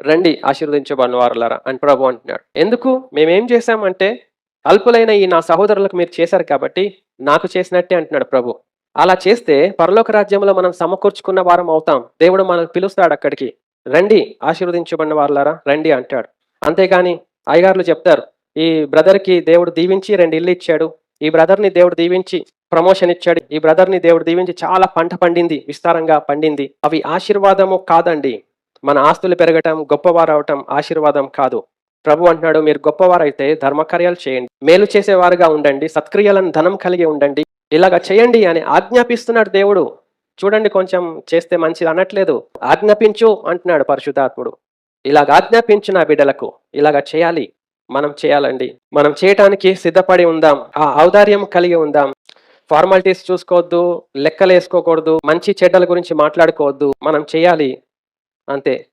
రండి ఆశీర్వదించబడిన వారులారా అని ప్రభు అంటున్నాడు. ఎందుకు? మేమేం చేశామంటే అల్పులైన ఈ నా సహోదరులకు మీరు చేశారు కాబట్టి నాకు చేసినట్టే అంటున్నాడు ప్రభు. అలా చేస్తే పరలోక రాజ్యంలో మనం సమకూర్చుకున్న వారం అవుతాం. దేవుడు మనల్ని పిలుస్తాడు అక్కడికి. రండి ఆశీర్వదించబడిన వారులారా రండి అంటాడు. అంతేగాని అయ్యగారులు చెప్తారు ఈ బ్రదర్కి దేవుడు దీవించి రెండు ఇల్లు ఇచ్చాడు. ఈ బ్రదర్ని దేవుడు దీవించి ప్రమోషన్ ఇచ్చాడు. ఈ బ్రదర్ని దేవుడు దీవించి చాలా పంట పండింది విస్తారంగా పండింది. అవి ఆశీర్వాదము కాదండి. మన ఆస్తులు పెరగటం గొప్పవారు అవటం ఆశీర్వాదం కాదు. ప్రభు అంటున్నాడు మీరు గొప్పవారైతే ధర్మకార్యాలు చేయండి. మేలు చేసేవారుగా ఉండండి. సత్క్రియలను ధనం కలిగి ఉండండి. ఇలాగ చేయండి అని ఆజ్ఞాపిస్తున్నాడు దేవుడు. చూడండి కొంచెం చేస్తే మంచిది అనట్లేదు. ఆజ్ఞాపించు అంటున్నాడు పరిశుద్ధాత్ముడు. ఇలాగ ఆజ్ఞాపించు నా బిడ్డలకు. ఇలాగ చేయాలి. మనం చేయాలండి. మనం చేయటానికి సిద్ధపడి ఉందాం. ఆ ఔదార్యం కలిగి ఉందాం. ఫార్మాలిటీస్ చూసుకోవద్దు లెక్కలు వేసుకోకూడదు మంచి చెడ్డల గురించి మాట్లాడుకోవద్దు. మనం చేయాలి. ante